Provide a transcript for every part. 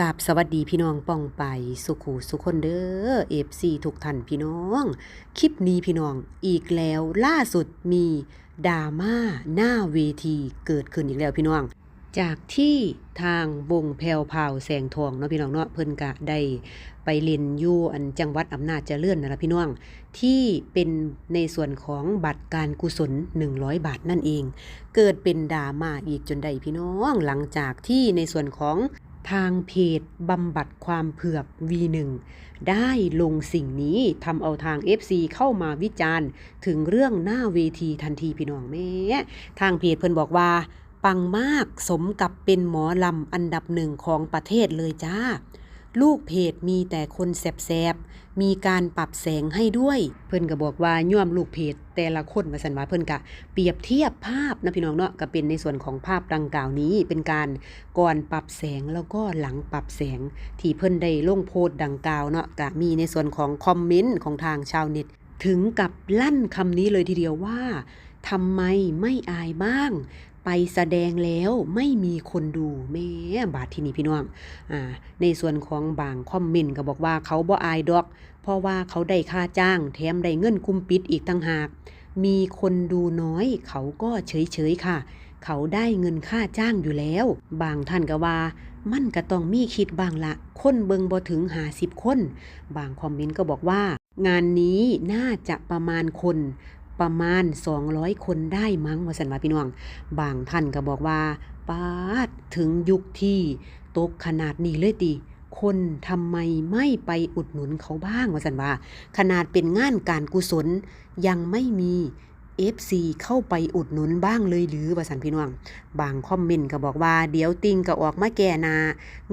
กับสวัสดีพี่น้องป้องไปสุขูสุคนเด้อเอฟซีทุกท่านพี่น้อง คลิปนี้พี่น้องอีกแล้วล่าสุดมีดราม่าหน้าเวทีเกิดขึ้นอีกแล้วพี่น้อง จากที่ทางวงแพวพาวแสงทองเนาะพี่น้องเนาะเพิ่นกะได้ไปเล่นยู่อันจังหวัดอำนาจเจริญนั่นละพี่น้อง ที่เป็นในส่วนของบัตรการกุศล 100 บาทนั่นเอง เกิดเป็นดราม่าอีกจนได้พี่น้อง หลังจากที่ในส่วนของ ทางเพจบำบัดความเผือก V1 ได้ลงสิ่งนี้ทำเอาทาง FC เข้ามาวิจารณ์ถึงเรื่องหน้าเวทีทันทีพี่น้องแม่ทางเพจเพิ่นบอกว่า ปังมากสมกับเป็นหมอลำอันดับหนึ่งของประเทศเลยจ้า ลูกเพจมีแต่คนแสบๆ มีการปรับแสงให้ด้วย เพิ่นก็บอกว่าย่อมลูกเพจแต่ละคนว่าสันว่าเพิ่นกะเปรียบเทียบภาพนะพี่น้องเนาะก็เป็นในส่วนของภาพดังกล่าวนี้ เป็นการก่อนปรับแสงแล้วก็หลังปรับแสง ที่เพิ่นได้ลงโพสต์ดังกล่าวเนาะก็มีในส่วนของคอมเมนต์ของทางชาวเน็ตถึงกับลั่นคำนี้เลยทีเดียวว่าทำไมไม่อายบ้าง ไปแสดงแล้วไม่มีคนดูแม่บาทที่นี่พี่น้องอ่าในส่วนของบางคอมเมนต์ก็บอกว่าเขาบ่อายดอก เพราะว่าเขาได้ค่าจ้าง แถมได้เงินคุมปิดอีกต่างหาก มีคนดูน้อย เขาก็เฉยๆค่ะ เขาได้เงินค่าจ้างอยู่แล้ว บางท่านก็ว่ามันก็ต้องมีคิดบางละ คนเบิงบ่ถึงหาสิบคน บางคอมเมนต์ก็บอกว่า งานนี้น่าจะประมาณคน ประมาณ 200 คนได้มั้งว่าสันว่าพี่น้อง บางท่านก็บอกว่าปาดถึงยุคที่ตกขนาดนี้เลยติคนทำไมไม่ไปอุดหนุนเขาบ้างว่าสันว่า ขนาดเป็นงานการกุศลยังไม่มี FC เข้าไปอุดหนุนบ้างเลยหรือว่าสันพี่น้อง บางคอมเมนต์ก็บอกว่า เดี๋ยวติงก็ออกมาแก่นา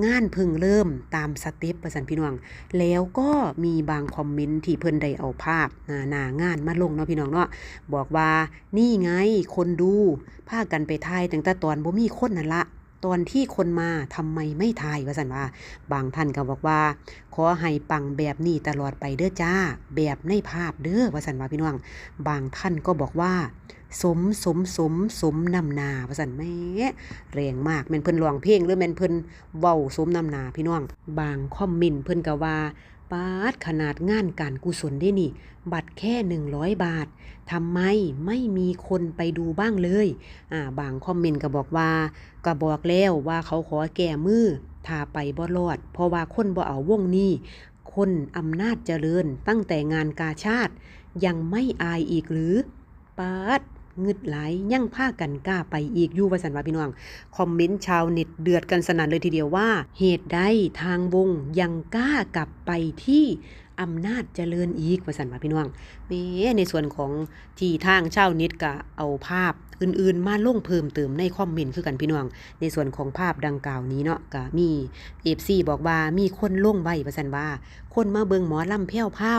งานพึ่งเริ่มตามสเต็ปว่าสันพี่น้อง แล้วก็มีบางคอมเมนต์ที่เพิ่นได้เอาภาพนานางานมาลงเนาะพี่น้องเนาะบอกว่านี่ไงคนดูพากันไปทายตั้งแต่ตอนบ่มีคนนั่นละ ตอนที่คนมาทำไมไม่ทายว่าสันว่า บางท่านก็บอกว่า ขอให้ปังแบบนี้ตลอดไปเด้อจ้า แบบในภาพเด้อว่าสันว่าพี่น้อง บางท่านก็บอกว่า สมสมสมสมนำนาว่าสันแม่แรงมากแม่นเพิ่นร้องเพลงหรือแม่นเพิ่นเว้าสมนำนาพี่น้อง บางคอมเมนต์เพิ่นก็ว่าปาดขนาดงานการกุศลได้นี่ บัตรแค่ 100 บาททำไมไม่มีคนไปดูบ้างเลยอ่าบางคอมเมนต์ก็บอกว่าก็บอกแล้วว่าเขาขอแก้มือถ้าไปบ่รอด เพราะว่าคนบ่เอาวงนี้คนอำนาจเจริญตั้งแต่งานกาชาติ ยังไม่อายอีกหรือปาด งึดหลายยังผ้ากันกล้าไปอีกอยู่ว่าสันว่าพี่น้อง คอมเมนต์ชาวเน็ตเดือดกันสนั่นเลยทีเดียวว่า เหตุใดทางวงยังกล้ากลับไปที่อำนาจเจริญอีกว่าสันว่าพี่น้องแม้ในส่วนของที่ทางเช่าน็ตก็เอาภาพอื่นๆ มาลงเพิ่มเติมในคอมเมนต์คือกันพี่น้อง ในส่วนของภาพดังกล่าวนี้เนาะก็มีเอฟซีบอกว่ามีคนลงใบว่าสันว่า คนมาเบิงหมอลำแพ้วเผา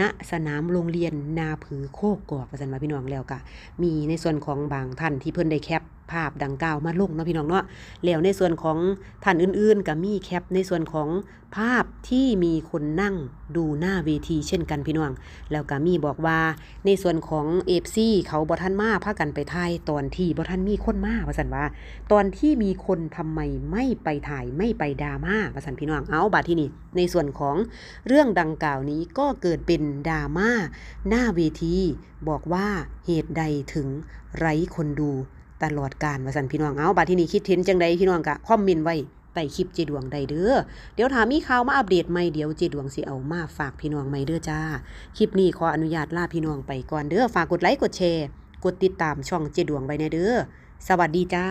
ณสนามโรงเรียนนาผือโคกกอกว่าสันว่าพี่น้องแล้วก็มีในส่วนของบางท่านที่เพิ่นได้แคปภาพดังกล่าวมาลงเนาะพี่น้องเนาะแล้วในส่วนของท่านอื่นๆก็มีแคปในส่วนของภาพที่มีคนนั่งดูหน้าเวทีเช่นกันพี่น้อง แล้วก็มีบอกว่าในส่วนของเอฟซีเขาบ่ทันมาพากันไปถ่ายตอนที่บ่ทันมีคนมาว่าซั่นว่า ตอนที่มีคนทำไมไม่ไปถ่ายไม่ไปดราม่าว่าซั่นพี่น้องเอาบัดที่นี่ในส่วนของเรื่องดังกล่าวนี้ก็เกิดเป็นดราม่าหน้าเวที บอกว่าเหตุใดถึงไร้คนดู ตลอดการว่าสันพี่น้องเอาบัดที่นี่คิดเห็นจังใดพี่น้องกะคอมเมนต์ไว้ใต้คลิปเจดวงใดเด้อ เดี๋ยวถามมีข่าวมาอัปเดตใหม่เดี๋ยวเจดวงสิเอามาฝากพี่น้องใหม่เด้อจ้า คลิปนี้ขออนุญาตลาพี่น้องไปก่อนเด้อ ฝากกดไลค์กดแชร์ กดติดตามช่องเจดวงไว้ในเด้อ สวัสดีจ้า